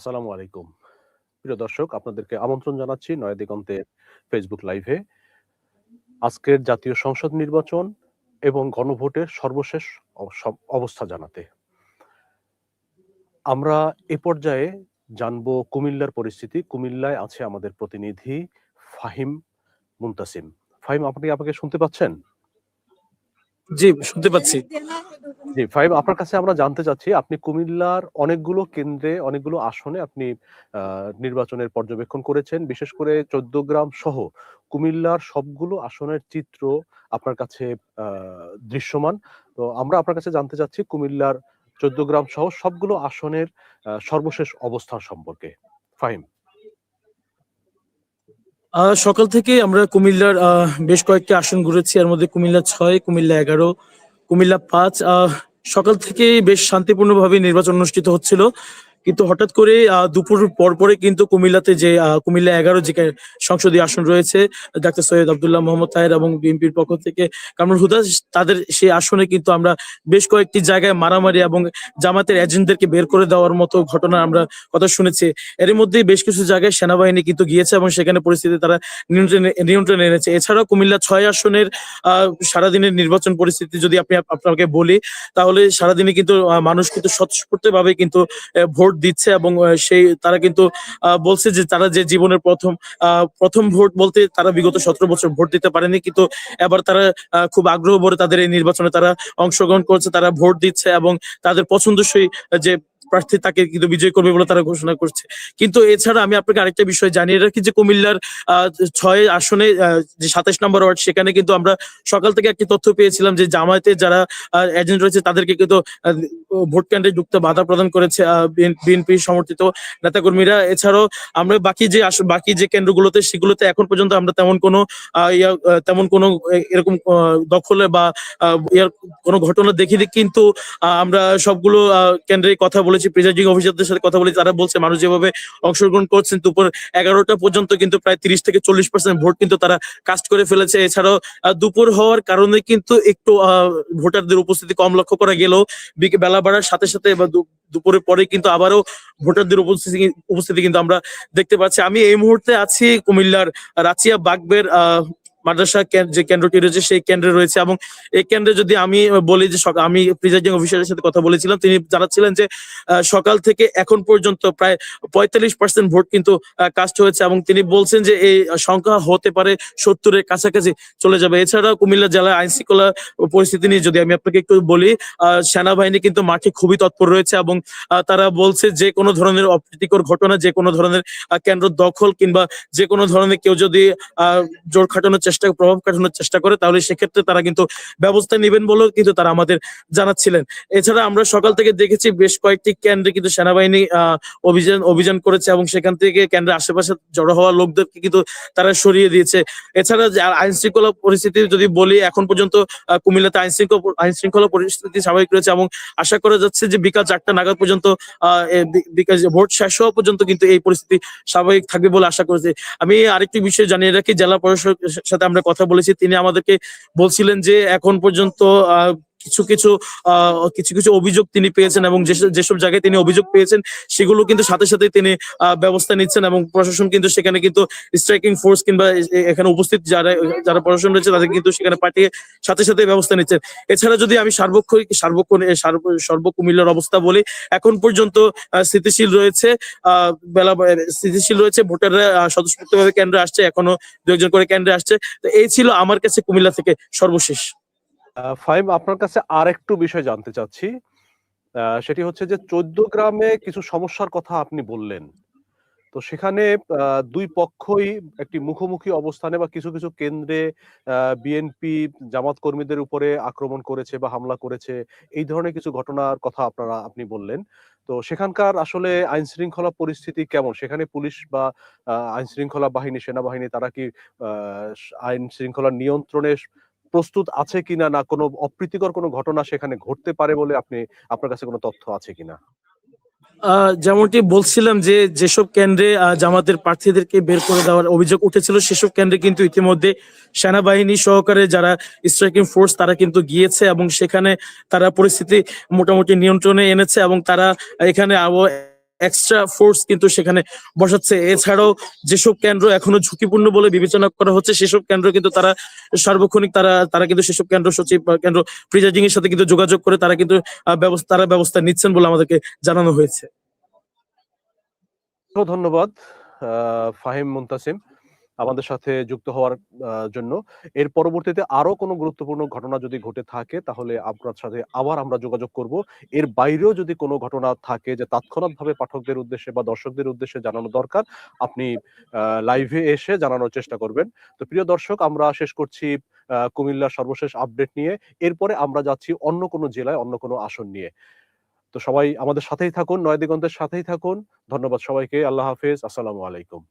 আসসালামু আলাইকুম। প্রিয় দর্শক, আপনাদেরকে আমন্ত্রণ জানাচ্ছি নয়া দিগন্তের ফেসবুক লাইভে। আজকের জাতীয় সংসদ নির্বাচন এবং গণভোটের সর্বশেষ অবস্থা জানাতে। আমরা এ পর্যায়ে জানব কুমিল্লার পরিস্থিতি। কুমিল্লায় আছে আমাদের প্রতিনিধি ফাহিম মুনতাসিম। ফাহিম, আপনি আমাকে শুনতে পাচ্ছেন? জি, শুনতে পাচ্ছি। জি, ফাহিম আপনার কাছে আমরা জানতে চাচ্ছি আপনি কুমিল্লার অনেকগুলো কেন্দ্রে, অনেকগুলো আসনে আপনি নির্বাচনের পর্যবেক্ষণ করেছেন। বিশেষ করে চৌদ্দগ্রাম সহ কুমিল্লার সবগুলো আসনের চিত্র আপনার কাছে দৃশ্যমান। তো আমরা আপনার কাছে জানতে চাচ্ছি কুমিল্লার চৌদ্দগ্রাম সহ সবগুলো আসনের সর্বশেষ অবস্থান সম্পর্কে। ফাহিম। সকাল থেকে আমরা কুমিল্লার বেশ কয়েকটি আসন ঘুরেছি। এর মধ্যে কুমিল্লা ছয় কুমিল্লা ১১, কুমিল্লা ৫ আ সকাল থেকে বেশ শান্তিপূর্ণভাবে নির্বাচন অনুষ্ঠিত হচ্ছিল। কিন্তু হঠাৎ করে দুপুর পরপরই কিন্তু কুমিল্লাতে যে কুমিল্লা ১১ যে সংসদীয় আসন রয়েছে, ডাক্তার সৈয়দ আবদুল্লাহ মোহাম্মদ তাহের এবং বিএনপির পক্ষ থেকে, কামরুল হুদা, তাদের সেই আসনে কিন্তু আমরা বেশ কয়েকটি জায়গায় মারামারি এবং জামাতের এজেন্টদেরকে বের করে দেওয়ার মতো ঘটনা আমরা কথা শুনেছি। এরই মধ্যেই বেশ কিছু জায়গায় সেনাবাহিনী কিন্তু গিয়েছে এবং সেখানে পরিস্থিতি তারা নিয়ন্ত্রণে নিয়ন্ত্রণে এনেছে। এছাড়াও কুমিল্লা ছয় আসনের সারাদিনের নির্বাচন পরিস্থিতি যদি আপনি আপনাকে বলি, তাহলে সারাদিনে কিন্তু মানুষ কিন্তু স্বতঃস্ফূর্তভাবে কিন্তু, এ ভোট দিচ্ছে এবং সেই তারা কিন্তু বলছে যে তারা যে জীবনের ১ম আ ১ম ভোট বলতে তারা বিগত ১৭ বছর ভোট দিতে পারেনি। কিন্তু এবার তারা খুব আগ্রহ ভরে তাদের এই নির্বাচনে তারা অংশগ্রহণ করছে, তারা ভোট দিচ্ছে এবং তাদের পছন্দসই যে প্রার্থী তাকে কিন্তু বিজয়ী করবে বলে তারা ঘোষণা করছে। কিন্তু এছাড়া আমি আপনাকে আরেকটা বিষয় জানিয়ে রাখি যে কুমিল্লার ৬ আসনে যে ২৭ নম্বর ওয়ার্ড সেখানে কিন্তু আমরা সকাল থেকে একটি তথ্য পেয়েছিলাম যে জামায়াতের যারা এজেন্ট রয়েছে তাদেরকে কিন্তু ভোট কেন্দ্রে ঢুকতে বাধা প্রদান করেছে বিএনপি সমর্থিত নেতাকর্মীরা। এছাড়াও আমরা বাকি যে বাকি যে কেন্দ্রগুলোতে সেগুলোতে এখন পর্যন্ত আমরা তেমন কোনো তেমন কোনো এরকম দখলে বা কোনো ঘটনা দেখিনি। কিন্তু আমরা সবগুলো আ কেন্দ্রেই কথা বলেছি, প্রিজাইডিং অফিসারদের সাথে কথা বলেছি। তারা বলছে মানুষ যেভাবে অংশগ্রহণ করছেন দুপুর ১১টা পর্যন্ত কিন্তু প্রায় ৩০ থেকে ৪০% ভোট কিন্তু তারা কাস্ট করে ফেলেছে। এছাড়াও দুপুর হওয়ার কারণে কিন্তু একটু ভোটারদের উপস্থিতি কম লক্ষ্য করা গেলেও বেলা বাড়ার সাথে, সাথে দুপুরের পরে কিন্তু আবারও ভোটারদের উপস্থিতি উপস্থিতি কিন্তু আমরা দেখতে পাচ্ছি। আমি এই মুহূর্তে আছি কুমিল্লার রাচিয়া বাগবের আ মাদ্রাসা কেন যে কেন্দ্রটি রয়েছে সেই কেন্দ্রে রয়েছে এবং এই কেন্দ্রে যদি আমি বলি যে আমি প্রিজাইডিং অফিসারের সাথে কথা বলেছিলাম। তিনি জানাচ্ছিলেন যে সকাল থেকে এখন পর্যন্ত প্রায় ৪৫% ভোট কিন্তু কাস্ট হয়েছে এবং তিনি বলছেন যে এই সংখ্যা হতে পারে সত্তরের কাছাকাছি চলে যাবে। এছাড়াও কুমিল্লা জেলার আইনশৃঙ্খলা পরিস্থিতি নিয়ে যদি আমি আপনাকে একটু বলি, সেনাবাহিনী কিন্তু মাঠে খুবই তৎপর রয়েছে এবং তারা বলছে যে কোনো ধরনের অপ্রীতিকর ঘটনা, যে কোনো ধরনের কেন্দ্র দখল কিংবা যেকোনো ধরনের কেউ যদি জোর খাটানোর চেষ্টা, প্রভাব খাটানোর চেষ্টা করে, তাহলে সেক্ষেত্রে তারা কিন্তু ব্যবস্থা নিবেন বলেও কিন্তু তারা আমাদের জানাচ্ছিলেন। এছাড়া আমরা সকাল থেকে দেখেছি বেশ কয়েকটি কেন্দ্রে কিন্তু সেনাবাহিনী অভিযান অভিযান করেছে এবং সেখান থেকে কেন্দ্রের আশেপাশে জড়ো হওয়া লোকদেরকে কিন্তু তারা সরিয়ে দিয়েছে। এছাড়া যে আইনশৃঙ্খলা পরিস্থিতি যদি বলি, এখন পর্যন্ত কুমিল্লাতে আইনশৃঙ্খ, আইনশৃঙ্খলা পরিস্থিতি স্বাভাবিক রয়েছে এবং আশা করা যাচ্ছে যে বিকাল চারটা নাগাদ পর্যন্ত আ এ বিকাল ভোট শেষ হওয়া পর্যন্ত কিন্তু এই পরিস্থিতি স্বাভাবিক থাকবে বলে আশা করছি। আমি আরেকটি বিষয় জানিয়ে রাখি, জেলা প্রশাসকের সাথে আমরা কথা বলেছি। তিনি আমাদেরকে বলছিলেন যে এখন পর্যন্ত কিছু, কিছু কিছু, কিছু অভিযোগ তিনি পেয়েছেন এবং যেসব জায়গায় তিনি অভিযোগ পেয়েছেন সেগুলো কিন্তু সাথে, সাথে তিনি ব্যবস্থা নিচ্ছেন এবং প্রশাসন কিন্তু সেখানে কিন্তু স্ট্রাইকিং ফোর্স কিংবা এখানে উপস্থিত যারা যারা প্রশাসন রয়েছে তাদের কিন্তু সেখানে পাঠিয়ে সাথে, সাথে ব্যবস্থা নিচ্ছেন। এছাড়া যদি আমি সার্বক্ষণিক সার্বক্ষণ এ সার্ব অবস্থা বলি, এখন পর্যন্ত স্থিতিশীল রয়েছে বেলা স্থিতিশীল রয়েছে। ভোটাররা স্বতঃস্ফূর্তভাবে কেন্দ্রে আসছে। এখনও ২ ১ জন করে কেন্দ্রে আসছে। তো এই ছিল আমার কাছে কুমিল্লা থেকে সর্বশেষ। আ ফাহিম আপনার কাছে আরেকটু বিষয় জানতে চাচ্ছি। সেটি হচ্ছে যে চোদ্দ গ্রামে কিছু সমস্যার কথা আপনি বললেন। তো সেখানে ২ পক্ষই একটি মুখোমুখি অবস্থানে বা কিছু, কিছু কেন্দ্রে বিএনপি জামাত কর্মীদের উপরে আক্রমণ করেছে বা হামলা করেছে। এই ধরনের কিছু ঘটনার কথা আপনারা আপনি বললেন। তো সেখানকার আসলে আইনশৃঙ্খলা পরিস্থিতি কেমন? সেখানে পুলিশ বা আ আইনশৃঙ্খলা বাহিনী, সেনাবাহিনী তারা কি আইন শৃঙ্খলা নিয়ন্ত্রণে প্রস্তুত আছে কিনা? না কোনো অপ্রীতিকর কোনো ঘটনা সেখানে ঘটতে পারে বলে আপনি আপনার কাছে কোনো তথ্য আছে কিনা? যেমনটি বলছিলাম যে, যেসব কেন্দ্রে জামাতের প্রার্থীদেরকে বের করে দেওয়ার অভিযোগ উঠেছিল সেসব কেন্দ্রে কিন্তু ইতিমধ্যে সেনাবাহিনী সহকারে যারা স্ট্রাইকিং ফোর্স তারা কিন্তু গিয়েছে এবং সেখানে তারা পরিস্থিতি মোটামুটি নিয়ন্ত্রণে এনেছে এবং তারা এখানে আব এক্সট্রা ফোর্স কিন্তু সেখানে বসাচ্ছে। এছাড়াও যেসব কেন্দ্র এখনও ঝুঁকিপূর্ণ বলে বিবেচনা করা হচ্ছে, সেসব কেন্দ্র কিন্তু তারা সার্বক্ষণিক তারা তারা কিন্তু সেসব কেন্দ্র সচিব কেন্দ্র প্রিজাইডিং এর সাথে কিন্তু যোগাযোগ করে তারা কিন্তু ব্যবস্থা, তারা ব্যবস্থা নিচ্ছেন বলে আমাদেরকে জানানো হয়েছে। ধন্যবাদ ফাহিম মুনতাসিম। আমাদের সাথে যুক্ত হওয়ার জন্য। এর পরবর্তীতে আরও কোনো গুরুত্বপূর্ণ ঘটনা যদি ঘটে থাকে, তাহলে আপনার সাথে আবার আমরা যোগাযোগ করব। এর বাইরেও যদি কোনো ঘটনা থাকে যে তাৎক্ষণিকভাবে পাঠকদের উদ্দেশ্যে বা দর্শকদের উদ্দেশ্যে জানানো দরকার, আপনি লাইভে এসে জানানোর চেষ্টা করবেন। তো প্রিয় দর্শক, আমরা শেষ করছি কুমিল্লার সর্বশেষ আপডেট নিয়ে। এরপরে আমরা যাচ্ছি অন্য কোনো জেলায়, অন্য কোনো আসন নিয়ে। তো সবাই আমাদের সাথেই থাকুন নয় দিগন্তের সাথেই থাকুন। ধন্যবাদ সবাইকে, আল্লাহ হাফেজ, আসসালামু আলাইকুম।